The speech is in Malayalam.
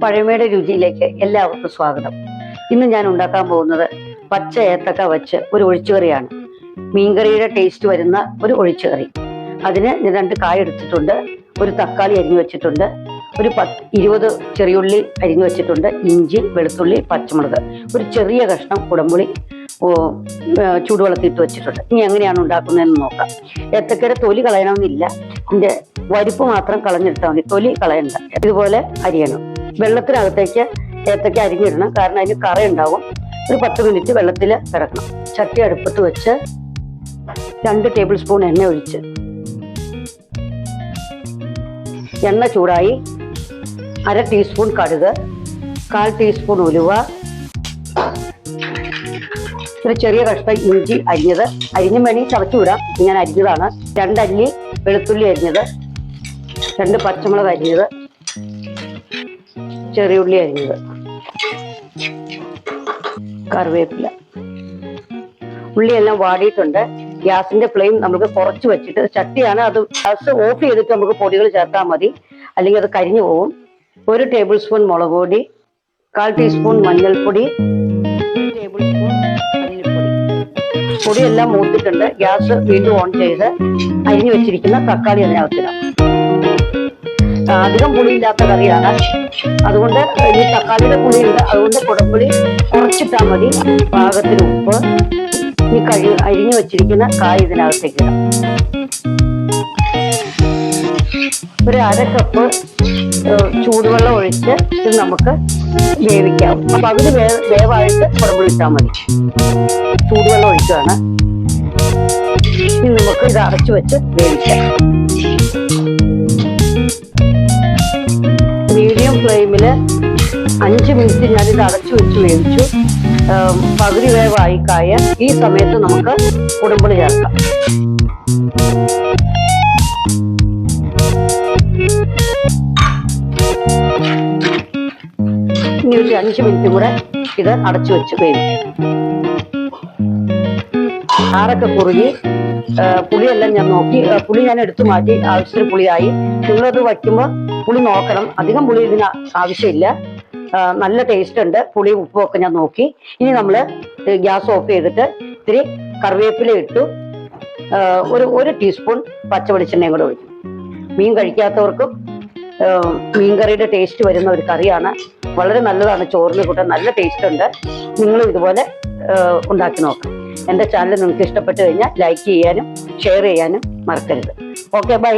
പഴമയുടെ രുചിയിലേക്ക് എല്ലാവർക്കും സ്വാഗതം. ഇന്ന് ഞാൻ ഉണ്ടാക്കാൻ പോകുന്നത് പച്ച ഏത്തക്ക വച്ച് ഒരു ഒഴിച്ചുകറിയാണ്. മീൻകറിയുടെ ടേസ്റ്റ് വരുന്ന ഒരു ഒഴിച്ചുകറി. അതിന് ഞാൻ രണ്ട് കായ എടുത്തിട്ടുണ്ട് ഒരു തക്കാളി അരിഞ്ഞു വെച്ചിട്ടുണ്ട് ഒരു പത്ത് ഇരുപത് ചെറിയുള്ളി അരിഞ്ഞു വെച്ചിട്ടുണ്ട് ഇഞ്ചി വെളുത്തുള്ളി പച്ചമുളക്. ഒരു ചെറിയ കഷ്ണം ഏ, ചൂടുവെള്ളത്തിട്ട് വെച്ചിട്ടുണ്ട്. ഇനി എങ്ങനെയാണ് ഉണ്ടാക്കുന്നതെന്ന് നോക്കാം. ഏത്തക്കയുടെ തൊലി കളയണമെന്നില്ല. ഇതിന്റെ വരിപ്പ് മാത്രം കളഞ്ഞെടുത്താൽ മതി. തൊലി കളയണ്ട. ഇതുപോലെ അരിയണം. വെള്ളത്തിനകത്തേക്ക് ഏത്തക്ക അരിഞ്ഞിടണം. കാരണം അതിന് കറ ഉണ്ടാവും. ഒരു പത്ത് മിനിറ്റ് വെള്ളത്തിൽ കിടക്കണം. ചട്ടി അടുപ്പത്ത് വെച്ച് രണ്ട് ടേബിൾ സ്പൂൺ എണ്ണ ഒഴിച്ച് എണ്ണ ചൂടായി അര ടീസ്പൂൺ കടുക് കാൽ ടീസ്പൂൺ ഉലുവ ഒരു ചെറിയ കഷ്ണം ഇഞ്ചി അരിഞ്ഞത്. അരിഞ്ഞും വേണമെങ്കിൽ ചതച്ചുവിടാം ഞാൻ അരിഞ്ഞതാണ്. രണ്ടല്ലി വെളുത്തുള്ളി അരിഞ്ഞത്. രണ്ട് പച്ചമുളക് അരിഞ്ഞത്. ചെറിയ ഉള്ളി അരിഞ്ഞത്. കറിവേപ്പില. ഉള്ളിയെല്ലാം വാടിയിട്ടുണ്ട്. ഗ്യാസിന്റെ ഫ്ലെയിം നമുക്ക് കുറച്ച് വെച്ചിട്ട് ചട്ടിയാണ് അത് ഗ്യാസ് ഓഫ് ചെയ്തിട്ട് നമുക്ക് പൊടികൾ ചേർത്താൽ മതി. അല്ലെങ്കിൽ അത് കരിഞ്ഞു പോകും ഒരു ടേബിൾ സ്പൂൺ മുളക് പൊടി കാൽ ടീസ്പൂൺ മഞ്ഞൾപ്പൊടി പൊടിയെല്ലാം മൂത്തിട്ടുണ്ട്. ഗ്യാസ് വീണ്ടും ഓൺ ചെയ്ത് അരിഞ്ഞു വെച്ചിരിക്കുന്ന തക്കാളി അതിനകത്തിടാം. അധികം പുളിയില്ലാത്ത കറിയാണ്. അതുകൊണ്ട് ഈ തക്കാളിയുടെ പുളിയുണ്ട് അതുകൊണ്ട് കുടംപുളി കുറച്ചിട്ടാൽ മതി. പാകത്തിന് ഉപ്പ്. ഈ കഴി അരിഞ്ഞു വെച്ചിരിക്കുന്ന കായ് ഇതിനകത്തേക്ക് ഇടാം. ഒരു അര കപ്പ് ചൂടുവെള്ളം ഒഴിച്ച് ഇത് നമുക്ക് വേവിക്കാം. അപ്പൊ അതിന് വേ വേവായിട്ട് ഇട്ടാൽ മതി. ചൂടുവെള്ളം ഒഴിക്കുകയാണ്. ഇനി നമുക്ക് ഇത് അടച്ചു വെച്ച് വേവിക്കാം. മീഡിയം ഫ്ലെയിമിൽ അഞ്ച് മിനിറ്റ് ഞാനിത് അടച്ചു വെച്ച് വേവിച്ചു. പകുതി വേവായി കായ. ഈ സമയത്ത് നമുക്ക് കുടുംബളി ചേർക്കാം. ഇനി അഞ്ച് മിനിറ്റും കൂടെ ഇത് അടച്ചു വെച്ച് വേവിക്കും. ആറൊക്കെ കുറുകി പുളിയെല്ലാം ഞാൻ നോക്കി പുളി ഞാൻ എടുത്തു മാറ്റി ആവശ്യത്തിന് പുളിയായി. നിങ്ങളത് വയ്ക്കുമ്പോൾ പുളി നോക്കണം. അധികം പുളി ഇതിന് ആവശ്യമില്ല. നല്ല ടേസ്റ്റ് ഉണ്ട്. പുളി ഉപ്പും ഒക്കെ ഞാൻ നോക്കി. ഇനി നമ്മൾ ഗ്യാസ് ഓഫ് ചെയ്തിട്ട് ഇത്തിരി കറിവേപ്പില ഇട്ടു. ഒരു ഒരു ടീസ്പൂൺ പച്ച വെളിച്ചെണ്ണയും കൂടെ ഒഴിക്കും. മീൻ കഴിക്കാത്തവർക്കും മീൻ മീൻകറിയുടെ ടേസ്റ്റ് വരുന്ന ഒരു കറിയാണ്. വളരെ നല്ലതാണ് ചോറിന് കൂട്ട. നല്ല ടേസ്റ്റ് ഉണ്ട്. നിങ്ങൾ ഇതുപോലെ ഉണ്ടാക്കി നോക്കാം എന്റെ ചാനൽ നിങ്ങൾക്ക് ഇഷ്ടപ്പെട്ടു കഴിഞ്ഞാൽ ലൈക്ക് ചെയ്യാനും ഷെയർ ചെയ്യാനും മറക്കരുത്. Okay bye